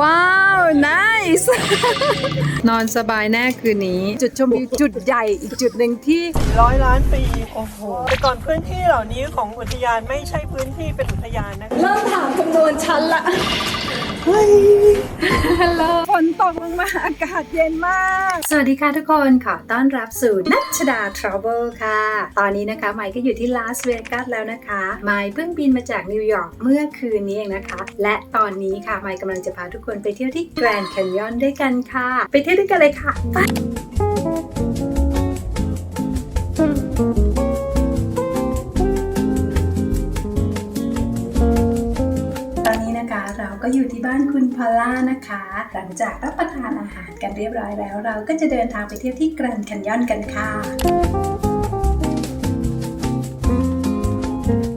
ว้าว nice นอนสบายแน่คืนนี้ จุดชมวิวจุดใหญ่อีกจุดหนึ่งที่ ร้อยล้านปี โอ้โห แต่ก่อนพื้นที่เหล่านี้ของอุทยานไม่ใช่พื้นที่เป็นอุทยานนะเริ่มถามจำนวนชั้นละเฮ้ยฮัลโหลฝนตกลงมาอากาศเย็นมาก สวัสดีค่ะทุกคนขอต้อนรับสู่นัชดา Travel ค่ะ ตอนนี้นะคะไมค์ก็อยู่ที่ลาสเวกัสแล้วนะคะไมค์เพิ่งบินมาจากนิวยอร์กเมื่อคืนนี้เองนะคะ และตอนนี้ค่ะไมค์กำลังจะพาทุกคนไปเที่ยวที่แกรนด์แคนยอนด้วยกันค่ะ ไปเที่ยวด้วยกันเลยค่ะไป เราก็อยู่ที่บ้านคุณพอลล่านะคะ หลังจากรับประทานอาหารกันเรียบร้อยแล้ว เราก็จะเดินทางไปเที่ยวที่แกรนด์แคนยอนกันค่ะ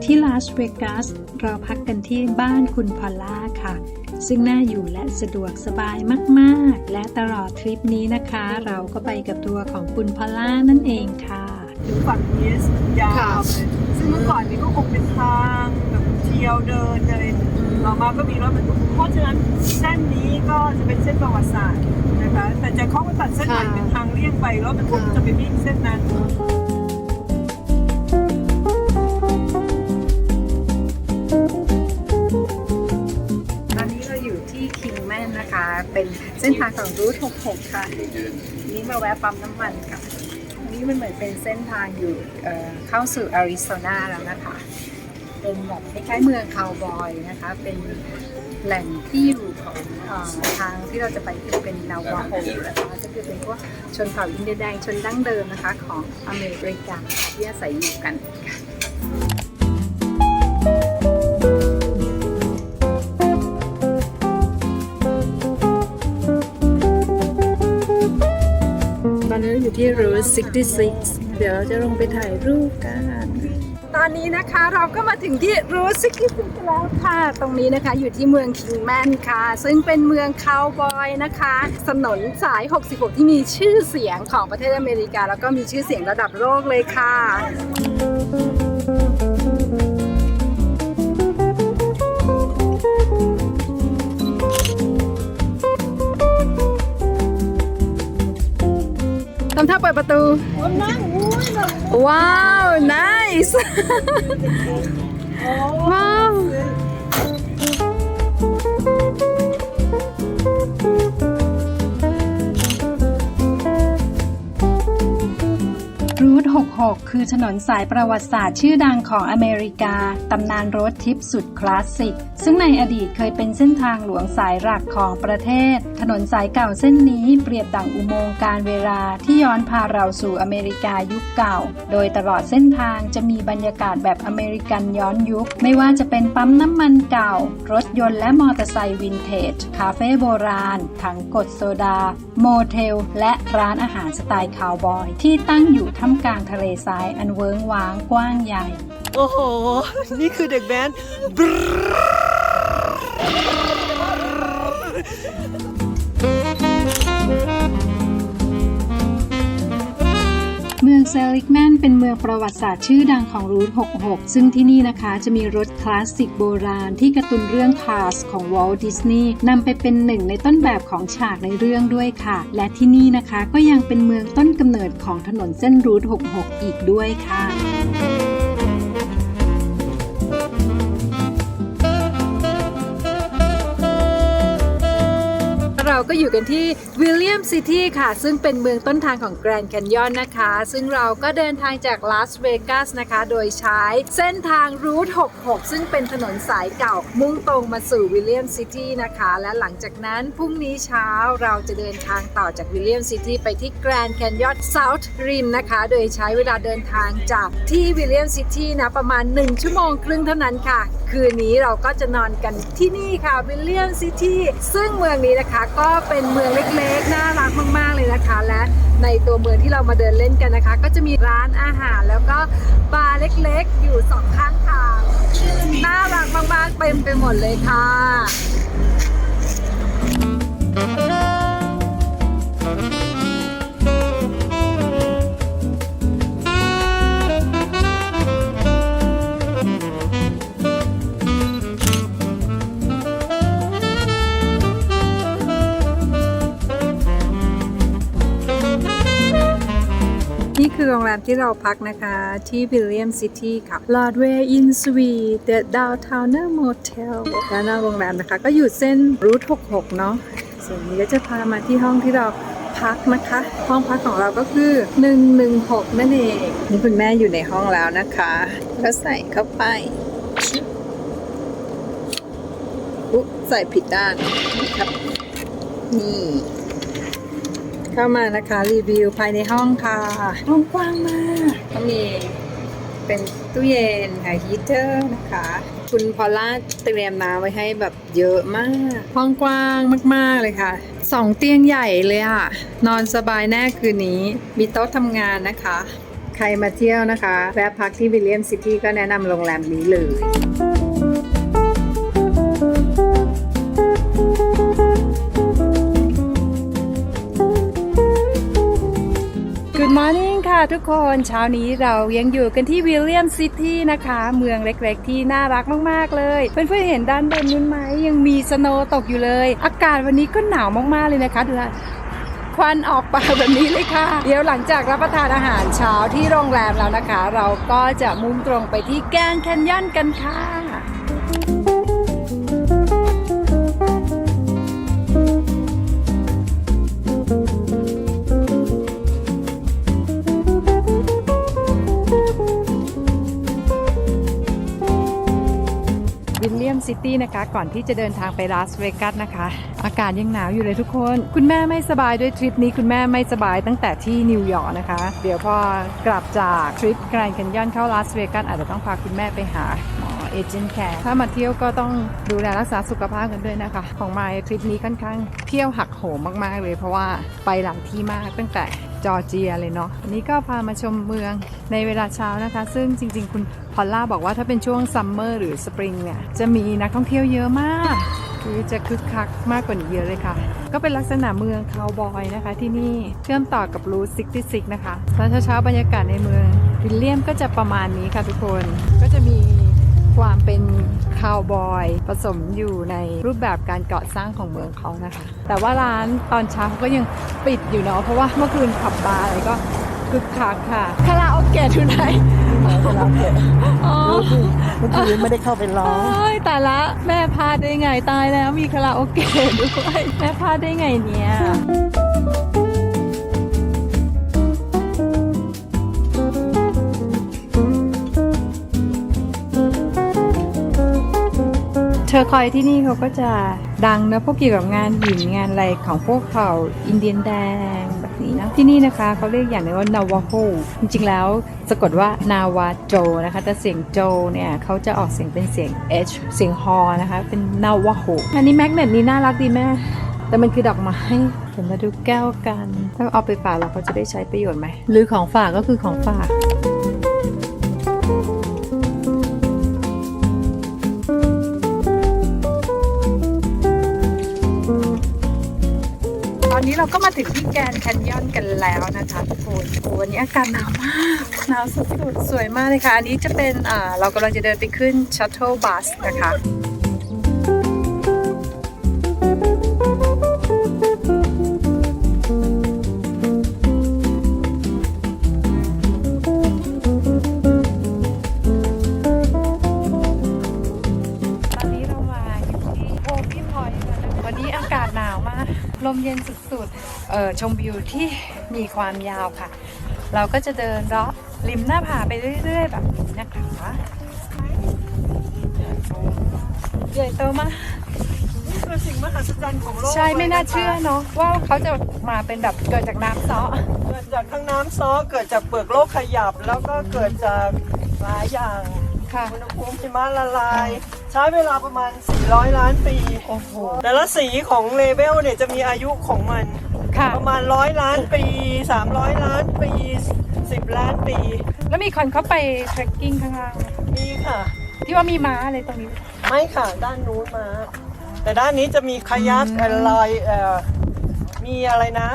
ที่ลาสเวกัสเราพักกันที่บ้านคุณพอลล่าค่ะ ซึ่งน่าอยู่และสะดวกสบายมากๆ และตลอดทริปนี้นะคะ เราก็ไปกับตัวของคุณพอลล่านั่นเองค่ะถึงฝั่งนี้ยาวเลยซึ่งเมื่อก่อนนี้ก็คงเป็นทางแบบเที่ยวเดินอะไร ต่อมาก็มีรถบรรทุกเพราะฉะนั้นเส้นนี้ก็จะเป็นเส้นประวัติศาสตร์นะคะ แต่จะเข้ามาตัดเส้นใหม่เป็นทางเลี่ยงไปรถบรรทุกจะไปวิ่งเส้นนั้นตอนนี้เราอยู่ที่คิงแมนนะคะ เป็นเส้นทางของรูท66 ค่ะ นี่มาแวะปั๊มน้ำมันค่ะ อันนี้มันเหมือนเป็นเส้นทางอยู่เเข้าสู่อาริโซนาแล้วนะคะ เป็นแบบคล้ายๆเมืองคาวบอยนะคะ เป็นแหล่งที่อยู่ของอทางที่เราจะไปที่เป็นนาวาโฮนะคะก็คือเป็นพวกชนเผ่าอินเดียแดงชนดั้งเดิมนะคะของอเมริกาที่อาศัยอยู่กันตอนนี้อยู่ที่รูท66 เดี๋ยวเราจะลงไปถ่ายรูปกัน ตอนนี้นะคะเราก็มาถึงที่รูท66แล้วค่ะ ตรงนี้นะคะอยู่ที่เมืองคิงแมนค่ะ ซึ่งเป็นเมืองคาวบอยนะคะถนนสาย 66 ที่มีชื่อเสียงของประเทศอเมริกา แล้วก็มีชื่อเสียงระดับโลกเลยค่ะทำท่าเปิดประตูว้าว nice Wow, nice! wow! 6 คือถนนสายประวัติศาสตร์ชื่อดังของอเมริกา ตำนานรถทิปสุดคลาสสิก ซึ่งในอดีตเคยเป็นเส้นทางหลวงสายหลักของประเทศ ถนนสายเก่าเส้นนี้เปรียบดั่งอุโมงค์การเวลาที่ย้อนพาเราสู่อเมริกายุคเก่า โดยตลอดเส้นทางจะมีบรรยากาศแบบอเมริกันย้อนยุค ไม่ว่าจะเป็นปั๊มน้ำมันเก่า รถยนต์และมอเตอร์ไซค์วินเทจ คาเฟ่โบราณ ถังกดโซดา โมเทล และร้านอาหารสไตล์คาวบอย ที่ตั้งอยู่ท่ามกลางทะเลทรายอันเวิ้งว้างกว้างใหญ่ โอ้โห นี่คือเด็กแบนด์ เซลิกแมนเป็นเมืองประวัติศาสตร์ชื่อดังของรูท 66 ซึ่งที่นี่นะคะจะมีรถคลาสสิกโบราณที่กระตุนเรื่องคาสของวอลดิสนีย์นำไปเป็นหนึ่งในต้นแบบของฉากในเรื่องด้วยค่ะ และที่นี่นะคะก็ยังเป็นเมืองต้นกำเนิดของถนนเส้นรูท 66 อีกด้วยค่ะ ก็อยู่กันที่วิลเลียมซิตี้ค่ะ ซึ่งเป็นเมืองต้นทางของแกรนด์แคนยอนนะคะ ซึ่งเราก็เดินทางจากลาสเวกัสนะคะ โดยใช้เส้นทางรูท 66 ซึ่งเป็นถนนสายเก่า มุ่งตรงมาสู่วิลเลียมซิตี้นะคะ และหลังจากนั้นพรุ่งนี้เช้าเราจะเดินทางต่อจากวิลเลียมซิตี้ไปที่แกรนด์แคนยอนเซาท์ริมนะคะ โดยใช้เวลาเดินทางจากที่วิลเลียมซิตี้นะประมาณ 1 ชั่วโมงครึ่งเท่านั้นค่ะ คืนนี้เราก็จะนอนกันที่นี่ค่ะวิลเลียมซิตี้ซึ่งเมืองนี้นะคะก็เป็นเมืองเล็กๆ น่ารักมากๆเลยนะคะ และในตัวเมืองที่เรามาเดินเล่นกันนะคะ ก็จะมีร้านอาหารแล้วก็บาร์เล็กๆ อยู่สองข้างทาง น่ารักมากๆเต็มไปหมดเลยค่ะ ที่เราพักนะคะ ที่วิลเลียมซิตี้ค่ะ Lordway Inn Suite The Downtowner Motel ด้านหน้าโรงแรมนะคะ ก็อยู่เส้นรูท66 เนาะส่วนนี้ก็จะพามาที่ห้องที่เราพักนะคะ ห้องพักของเราก็คือ 116 นั่นเอง นี่คุณแม่อยู่ในห้องแล้วนะคะ ก็ใส่เข้าไปใส่ผิดด้านครับนี่ เข้ามานะคะรีวิวภายในห้องค่ะ ห้องกว้างมากก็มีเป็นตู้เย็นค่ะฮีเตอร์นะคะ คุณพอลล่าเตรียมน้ำไว้ให้แบบเยอะมาก ห้องกว้างมาก ๆ เลยค่ะสองเตียงใหญ่เลยอะนอนสบายแน่คืนนี้ มีโต๊ะทำงานนะคะ ใครมาเที่ยวนะคะ แวะพักที่วิลเลียมซิตี้ก็แนะนำโรงแรมนี้เลย morning ค่ะทุกคนเช้านี้เรายังอยู่กันที่วิลเลียมซิตี้นะคะ เมืองเล็กๆ ที่น่ารักมากๆเลย เพื่อนๆเห็นด้านบนนู้นไหมยังมีสโนว์ตกอยู่เลย อากาศวันนี้ก็หนาวมากๆเลยนะคะดูนะควันออกปากแบบนี้เลยค่ะ เดี๋ยวหลังจากรับประทานอาหารเช้าที่โรงแรมแล้วนะคะ เราก็จะมุ่งตรงไปที่แกรนแคนยอนกันค่ะ วิลเลียมซิตี้นะคะ ก่อนที่จะเดินทางไปลาสเวกัสนะคะ อากาศยังหนาวอยู่เลยทุกคน คุณแม่ไม่สบายด้วยทริปนี้คุณแม่ไม่สบายตั้งแต่ที่นิวยอร์กนะคะ เดี๋ยวพอ กลับจากทริปแกรนด์แคนยอนเข้าลาสเวกัสอาจจะต้องพาคุณแม่ไปหาหม เอเจนต์แคร์ถ้ามาเที่ยวก็ต้องดูแลรักษาสุขภาพกันด้วยนะคะ ของมาทริปนี้ค่อนข้างเที่ยวหักโหมมากๆเลย เพราะว่าไปหลายที่มากตั้งแต่จอร์เจียเลยเนาะวันนี้ก็พามาชมเมืองในเวลาเช้านะคะ ซึ่งจริง ๆ คุณพอลล่าบอกว่าถ้าเป็นช่วงซัมเมอร์หรือสปริงเนี่ยจะมีนักท่องเที่ยวเยอะมาก คือจะคึกคักมากกว่านี้เยอะเลยค่ะ ก็เป็นลักษณะเมืองคาวบอยนะคะที่นี่เชื่อมต่อกับรูท66 นะคะตอนเช้าๆบรรยากาศในเมืองวิลเลียมก็จะประมาณนี้ค่ะทุกคนก็จะมี ความเป็นคาวบอย ผสมอยู่ในรูปแบบการก่อสร้างของเมืองเขานะคะ แต่ว่าร้านตอนเช้าเขาก็ยังปิดอยู่เนาะเพราะว่าเมื่อคืนขับบาร์อะไรก็คึกคักค่ะคาราโอเกะทุนไหนเวลาเกิดอ๋อเมื่อกี้ไม่ได้เข้าไปร้องโอ้ยแต่ละแม่พลาดได้ไงตายแล้วมีคาราโอเกะด้วย แม่พลาดได้ไงเนี่ย เธอคอยที่นี่เขาก็จะดังนะพวกเกี่ยวกับงานหินงานอะไรของพวกเผ่าอินเดียนแดงแบบนี้นะที่นี่นะคะเขาเรียกอย่างหนึงว่านาวาโฮจริงๆแล้วสะกดว่านาวาโจนะคะแต่เสียงโจเนี่ยเขาจะออกเสียงเป็นเสียง H เสียงฮอนะคะเป็นนาวาโฮอันนี้แมกเนตนี้น่ารักดีแม่แต่มันคือดอกไม้เดี๋ยวมาดูแก้วกัน ถ้าเอาไปฝากเราเขาจะได้ใช้ประโยชน์ไหมหรือของฝากก็คือของฝาก นี้เราก็มาถึงที่แกนแคนยอนกันแล้วนะคะทุกคนโอ้วันนี้อากาศหนาวมากหนาวสุดๆสวยมากเลยค่ะ อันนี้จะเป็นอ่าเรากำลังจะเดินไปขึ้นชัตเทิลบัสนะคะ มเย็นสุดๆเออชมวิวที่มีความยาวค่ะ เราก็จะเดินเลาะริมหน้าผาไปเรื่อย ๆ แบบนี้นะคะใหญ่โตมากนี่คือสิ่งมหัศจรรย์ของโลกใช่ไม่น่าลยะคะเชื่อเนาะว่าเขาจะมาเป็นแบบเกิดจากน้ำซ้อเกิดจากทั้งน้ำซ้อเกิดจากเปลือกโลกขยับ แล้วก็เกิดจากหลายอย่างค่ะอุณหภูมิหิมะละลาย ใช้เวลาประมาณ 400 ล้านปี โอ้โห แต่ละสีของเลเวลเนี่ยจะมีอายุของมัน ค่ะ ประมาณร้อยล้านปี 300 ล้านปี 10 ล้านปี แล้วมีคนเข้าไปเทรคกิ้งข้างล่างไหมมีค่ะ ที่ว่ามีม้าอะไรตรงนี้ ไม่ค่ะ ด้านนู้นมา แต่ด้านนี้จะมีคายักเอ่อลอยเอ่อมีอะไรนะ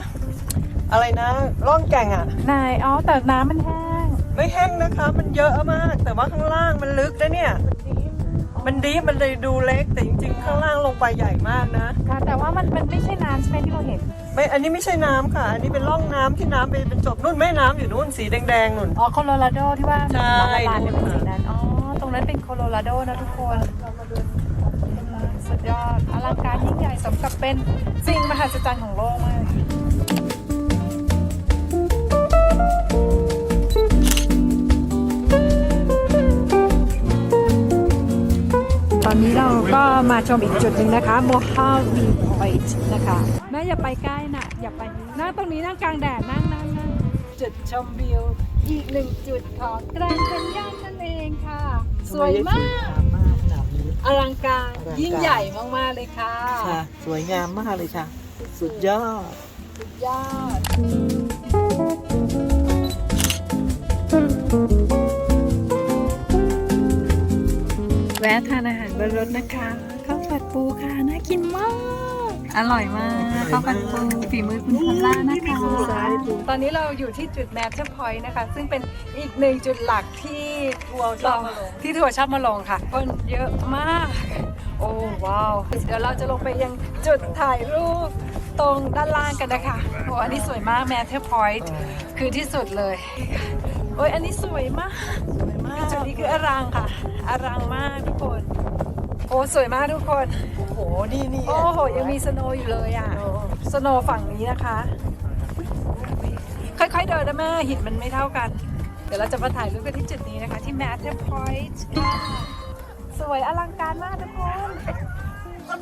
อะไรนะล่องแก่งอะ นาย อ๋อ แต่น้ำมันแห้ง ไม่แห้งนะคะ มันเยอะมาก แต่ว่าข้างล่างมันลึกนะเนี่ยอ๋อ มันดีฟมันเลยดูเล็กแต่จริงๆ ข้างล่างลงไปใหญ่มากนะ ค่ะ แต่ว่ามันมันไม่ใช่น้ำใช่ไหมที่เราเห็น ไม่อันนี้ไม่ใช่น้ำค่ะ อันนี้เป็นร่องน้ำที่น้ำไปเป็นจบนู่นแม่น้ำอยู่นู่นสีแดงๆนู่น อ๋อโคโลราโดที่ว่าใช่ลาลาเนี่ยเป็นสีนั้น อ๋อ ตรงนั้นเป็นโคโลราโดนะทุกคนสุดยอดอลังการยิ่งใหญ่สมกับเป็นสิ่งมหัศจรรย์ของโลกมาก อนนี้เราก็มาชมอีกจุดหนึ่งนะคะ m o h a v i e Point นะคะแม่อย่าไปใกล้นะอย่าไปนั่งตรงนี้นั่งกลางแดดนั่งนั่งนั่งจุดชมวิว อีกหนึ่งจุดของแกรนด์แคนยอนนั่นเองค่ะ สวยมาก อลังการอลังการ ยิ่งใหญ่มากๆเลยค่ะค่ะ สวยงามมากเลยค่ะ สุดยอด สุดยอด แวะทานอาหารบนรถนะคะข้าวผัดปูค่ะน่ากินมาก อร่อยมากข้าวผัดปูฝีมือคุณพอลล่านะคะตอนนี้เราอยู่ที่จุดแมทเทอร์พอยต์นะคะ ซึ่งเป็นอีกหนึ่งจุดหลักที่ทัวร์ชอบมาลงที่ทัวร์ชอบมาลงค่ะ คนเยอะมาก โอ้ว้าว เดี๋ยวเราจะลงไปยังจุดถ่ายรูปตรงด้านล่างกันนะคะโอ้อันนี้สวยมากแมทเทอร์พอยต์คือที่สุดเลยโอ้ยอันนี้สวยมากสวยมาก จุดนี้คืออรังค่ะอรังมากทุกคน โอ้สวยมากทุกคนโอ้โหนี่นี่โอ้โหยังมีสโนว์อยู่เลยอะสโนว์ฝั่งนี้นะคะ ค่อยๆเดินนะแม่หินมันไม่เท่ากัน เดี๋ยวเราจะมาถ่ายรูปกันที่จุดนี้นะคะ ที่ Matter Point ค่ะสวยอลังการมากทุกคน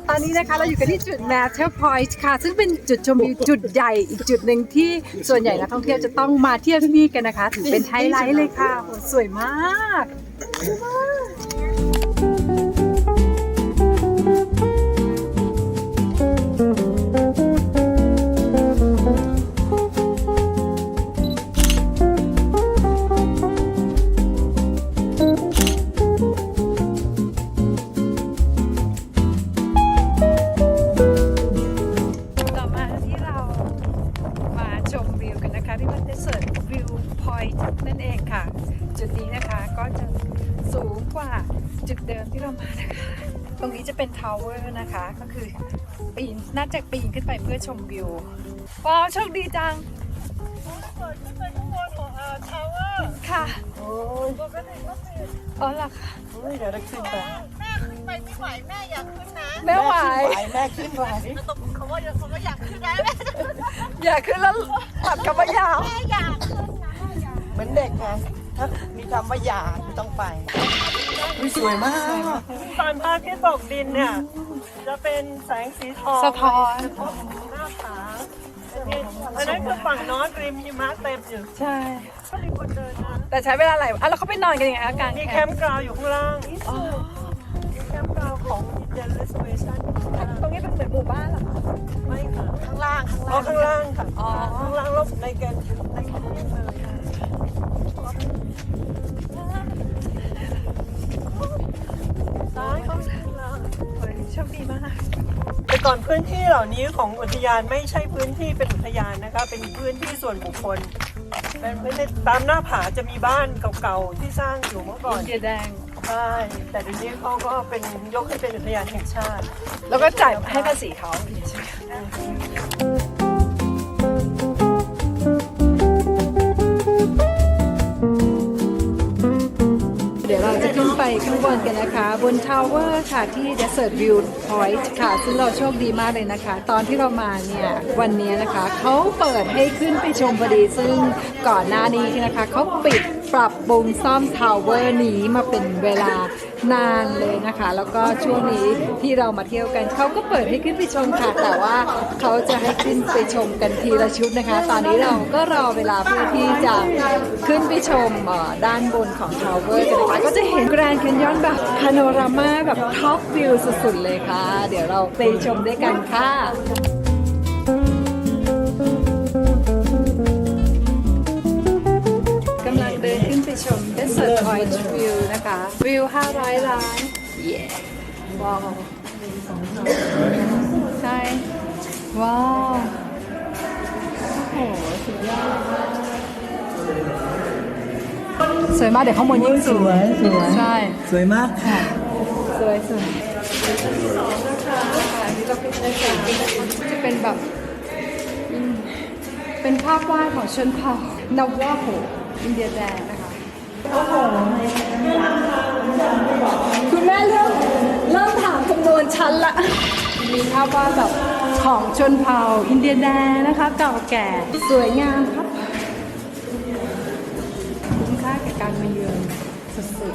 ตอนนี้นะคะเราอยู่กันที่จุด Matter Point ค่ะ ซึ่งเป็นจุดชมวิวจุดใหญ่อีกจุดหนึ่งที่ส่วนใหญ่นักท่องเที่ยวจะต้องมาเที่ยวที่นี่กันนะคะ ถือเป็นไฮไลท์เลยค่ะโหสวยมากสวยมาก นั่นเองค่ะ จุดนี้นะคะก็จะสูงกว่าจุดเดิมที่เรามานะคะ ตรงนี้จะเป็นทาวเวอร์นะคะ ก็คือปีนน่าจะปีนขึ้นไปเพื่อชมวิวว้าวโชคดีจังเปิดขึ้นไปข้างบนของอ่าทาวเวอร์ค่ะโอ้ยปกติก็ติดอ๋อเหรอคะโอ้ยเดี๋ยวได้ขึ้นไปแม่ขึ้นไปไม่ไหวแม่อยากขึ้นนะไม่ไหวแม่ขึ้นไหวแล้วตกเขาว่าเขาก็อยากขึ้นนะแม่อย่าขึ้นแล้วตัดกับว่ายาวแม่อยากขึ้นนะอยากเห มือนเด็กไงถ้ามีคำว่าอยากต้องไปอุ๊ยสวยมาก ตอนพระอาทิตย์ตกดินเนี่ย จะเป็นแสงสีทองสะท้อนหน้าผาอันนี้อันนั้นคือฝั่งโนอตริมหิมะเต็มอยู่ใช่ ก็มีคนเดินนะแต่ใช้เวลาหลายวันอะแล้วเขาไปนอนกันยังไงคะกลางมีแคแคมมป์ป์กราวอยู่ข้างล่างอ๋อมีแคมป์กราวของ Indian Reservation ตรงนี้เป็นเหมือนหมู่บ้านเหรอคะไม่ค่ะข้างล่างข้างอ๋อล่างข้างล่างค่ะอ๋อข้างล่างลบในแกนในแกนยิ่งเลยค่ะ ซ้ายเขาข้างล่างโอ้ยโชคดีมากแต่ก่อนพื้นที่เหล่านี้ของอุทยานไม่ใช่พื้นที่เป็นอุทยานนะคะ เป็นพื้นที่ส่วนบุคคลเป็นไม่ได้ตามหน้าผาจะมีบ้านเก่าๆที่สร้างอยู่เมื่อก่อนอินเดียแดง ใช่ แต่เดี๋ยวนี้เขาก็เป็นยกให้เป็นอุทยานแห่งชาติ แล้วก็จ่ายให้ภาษีเขา ไปข้างบนกันนะคะ บนทาวเวอร์ค่ะที่ Desert View Point ค่ะ ซึ่งเราโชคดีมากเลยนะคะ ตอนที่เรามาเนี่ย วันนี้นะคะ เขาเปิดให้ขึ้นไปชมพอดี ซึ่งก่อนหน้านี้นะคะเขาปิด ปรับปรุงซ่อมทาวเวอร์นี้มาเป็นเวลานานเลยนะคะ แล้วก็ช่วงนี้ที่เรามาเที่ยวกันเขาก็เปิดให้ขึ้นไปชมค่ะ แต่ว่าเขาจะให้ขึ้นไปชมกันทีละชุดนะคะ ตอนนี้เราก็รอเวลาเพื่อที่จะขึ้นไปชมด้านบนของทาวเวอร์กันนะคะก็จะเห็นแกรนด์แคนยอนแบบพาโนรามาแบบท็อปวิวสุดๆเลยค่ะ เดี๋ยวเราไปชมด้วยกันค่ะ ชม Desert Point View นะคะ วิว 500 ล้าน เย้ว้าวใช่ ว้าว โอ้โห สุดยอดมากสวยมากเดี๋ยวข้างบนยิ่งสวยสวยใช่ สวยมากค่ะ สวยสวยอันนี้เราเป็นได้ค่ะจะเป็นแบบอืมเป็นภาพวาดของชนเผ่านาวาโฮอินเดียแดงนะคะ คุณแม่เริ่มเริ่มถามจำนวนชั้นละ มีภาพวาดแบบของชนเผ่าอินเดียแดงนะคะ เก่าแก่สวยงามครับคุ้มค่าแก่การมาเยือนสุด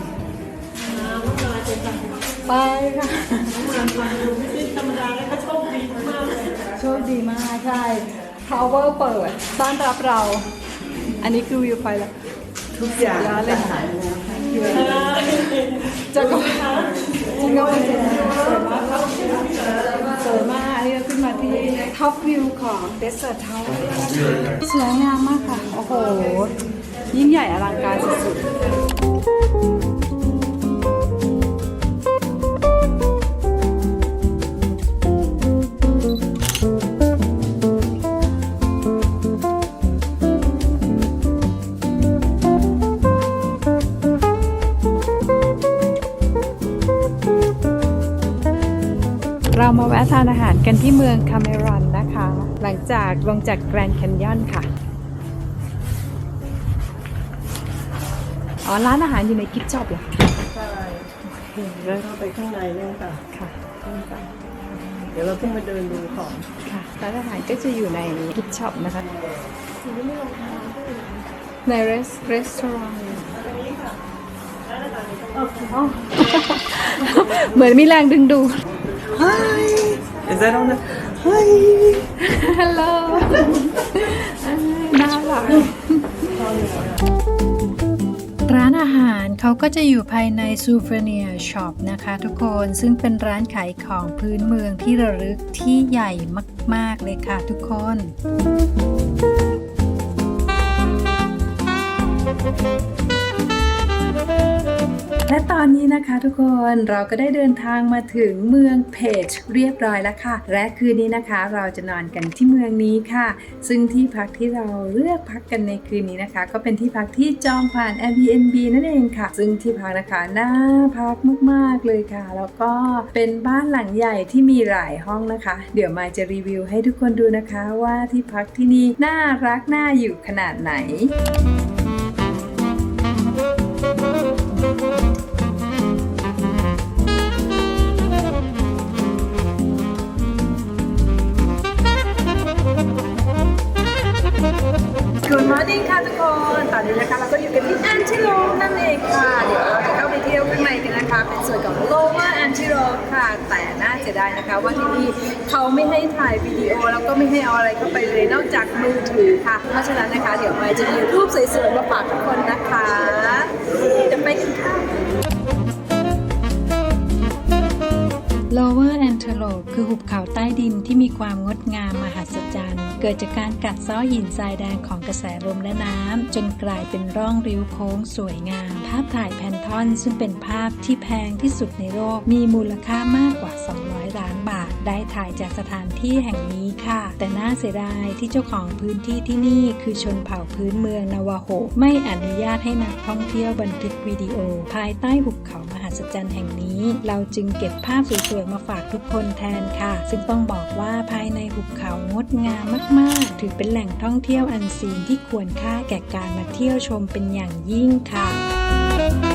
ๆไปค่ะธรรมดาแล้วก็โชคดีมากโชคดีมากใช่ power เปิดต้อนรับเรา อันนี้คือวิวไฟแล้ว ทุกอย่างยอดเลยค่ะจะก็จริงก็เป็นสวยมากครับสวยมากอันนี้เราขึ้นมาที่ท็อปวิวของเดสเซอร์ทาวเวอร์สวยงามมากค่ะ โอ้โห ยิ่งใหญ่อลังการสุดๆ กันที่เมืองคาเมรอนนะคะ หลังจากลงจากแกรนด์แคนยอนค่ะ อ๋อ ร้านอาหารอยู่ในกิฟต์ช็อปเหรอคะใช่โอเคเลิศเข้าไปข้างในเนี่ยค่ะค่ะ เดี๋ยวเราเพิ่งมาเดินดูของค่ะร้านอาหารก็จะอยู่ในกิฟต์ช็อปนะคะในเรสเรสตอรองเหมือนมีแรงดึงดูด Is that on the เฮ้ยฮัลโหลน่ารักร้านอาหารเขาก็จะอยู่ภายในซูเฟเนียช็อปนะคะทุกคนซึ่งเป็นร้านขายของพื้นเมืองที่ระลึกที่ใหญ่มาก ๆ เลยค่ะทุกคน และตอนนี้นะคะทุกคนเราก็ได้เดินทางมาถึงเมืองเพจเรียบร้อยแล้วค่ะ และคืนนี้นะคะเราจะนอนกันที่เมืองนี้ค่ะ ซึ่งที่พักที่เราเลือกพักกันในคืนนี้นะคะ ก็เป็นที่พักที่จองผ่าน Airbnb นั่นเองค่ะ ซึ่งที่พักนะคะน่าพักมากๆเลยค่ะ แล้วก็เป็นบ้านหลังใหญ่ที่มีหลายห้องนะคะ เดี๋ยวมาจะรีวิวให้ทุกคนดูนะคะว่าที่พักที่นี่น่ารักน่าอยู่ขนาดไหน Good morning ค่ะทุกคน ตอนนี้นะคะเราก็อยู่กันที่ Antelope นั่นเองค่ะ เดี๋ยวเราจะเข้าไปเที่ยวข้างในกันนะคะ เป็นส่วนของ Lower Antelope ค่ะ แต่น่าเสียดายนะคะว่าที่นี่เขาไม่ให้ถ่ายวิดีโอแล้วก็ไม่ให้เอาอะไรเข้าไปเลยนอกจากมือถือค่ะ เพราะฉะนั้นนะคะ เดี๋ยวไปจะมีรูปสวยๆมาฝากทุกคนนะคะจะไปกันค่ะ Lower Antelope คือหุบเขาใต้ดินที่มีความงดงามมหัศจรรย์ กิดจากการกัดเซ้อหินทรายแดงของกระแสลมและน้ำจนกลายเป็นร่องริ้วโค้งสวยงาม ภาพถ่ายแพนทอนซึ่งเป็นภาพที่แพงที่สุดในโลกมีมูลค่ามากกว่า 200 ล้านบาท ได้ถ่ายจากสถานที่แห่งนี้ค่ะ แต่น่าเสียดายที่เจ้าของพื้นที่ที่นี่คือชนเผ่าพื้นเมืองนาวาโฮไม่อนุญาตให้นักท่องเที่ยวบันทึกวิดีโอ ภายใต้หุบเขามหั ศจรรย์แห่งนี้ เราจึงเก็บภาพสวยๆมาฝากทุกคนแทนค่ะ ซึ่งต้องบอกว่าภายในหุบเขางดงามมากๆ ถือเป็นแหล่งท่องเที่ยวอันซีนที่ควรค่าแก่การมาเที่ยวชมเป็นอย่างยิ่งค่ะ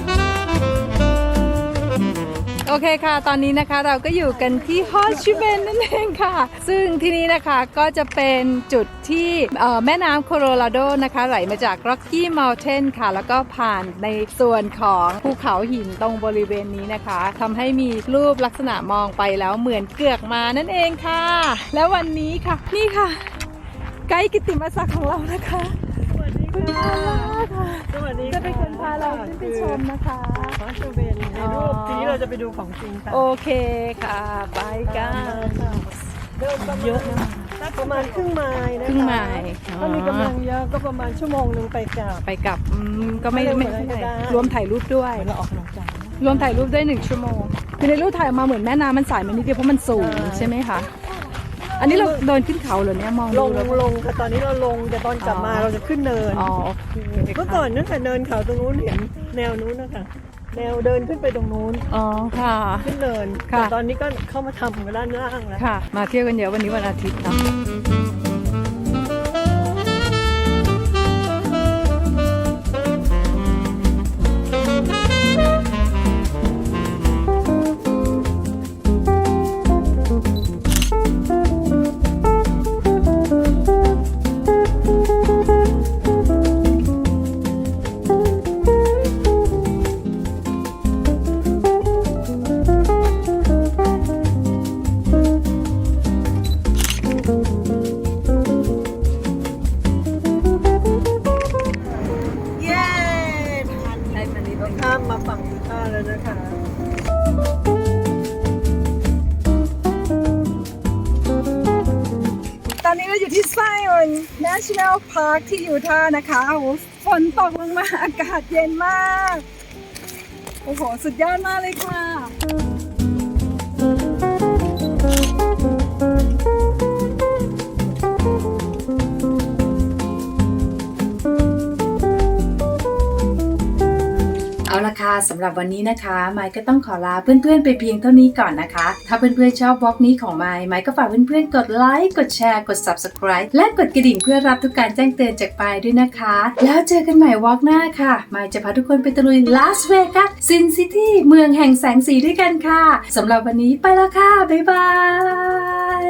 โอเคค่ะ ตอนนี้นะคะเราก็อยู่กันที่ฮอชิเมนนั่นเองค่ะ ซึ่งที่นี่นะคะก็จะเป็นจุดที่เอ่อแม่น้ำโคโลราโดนะคะไหลมาจาก Rocky Mountain ค่ะ แล้วก็ผ่านในส่วนของภูเขาหินตรงบริเวณนี้นะคะทำให้มีรูปลักษณะมองไปแล้วเหมือนเกือกมานั่นเองค่ะ แล้ววันนี้ค่ะ นี่ค่ะ ไกด์กิตติมศักดิ์ของเรานะคะคุณพาค่ะสวัสดีจะเป็นคน พาเราขึ้นไปชมนะคะฟ้าชเวนในรูปทีนี้เราจะไปดูของจริงค่ะโอเคค่ะ ไปกันเดินเยอะนะประมาณครึ่งไมล์นะคะครึ่งไมล์ถ้ามีกำลังเยอะก็ประมาณชั่วโมงหนึ่งไปกลับไปกลับอืมก็ไม่ไม่ไม่เร็วกว่านั้นก็ได้รวมถ่ายรูปด้วยเราออกกำลังกายนะรวมถ่ายรูปได้หนึ่งชั่วโมงคือในรูปถ่ายออกมาเหมือนแม่น้ำมันสายมานิดเดียวเพราะมันสูงใช่ใช่ไหมคะ อันนี้เราเดินขึ้นเขาเหรอเนี่ยมองลดูงแล้วลงค่ะตอนนี้เราลงแต่ตอนกลับมาอ๋อเราจะขึ้นเนินอ๋อโอเคเมื่อก่อนนั่นแต่เนินเขาตรงนู้นเห็นแนวนู้นนะคะแนวเดินขึ้นไปตรงนู้นอ๋อค่ะ ขึ้นเนินค่ะ แต่ตอนนี้ก็เข้ามาทำกันด้านล่างแล้ว ค่ะ มาเที่ยวกันเยอะวันนี้วันอาทิตย์เนาะ National Park ที่ยูท่านะคะโอ้ฝนตกลงมาอากาศเย็นมาก โอ้โห สุดยอดมากเลยค่ะ ค่ะสำหรับวันนี้นะคะ ไมค์ก็ต้องขอลาเพื่อนๆ ไปเพียงเท่านี้ก่อนนะคะ ถ้าเพื่อนๆชอบบล็อกนี้ของไมค์ไมค์ก็ฝากเพื่อนๆ กดไลค์ กดแชร์ กด subscribe และกดกระดิ่งเพื่อรับทุกการแจ้งเตือนจากไปด้วยนะคะ แล้วเจอกันใหม่วอล์กหน้าค่ะ ไมค์จะพาทุกคนไปตะลุยลาสเวกัสซินซิตี้เมืองแห่งแสงสีด้วยกันค่ะสำหรับวันนี้ไปแล้วค่ะ บ๊ายบาย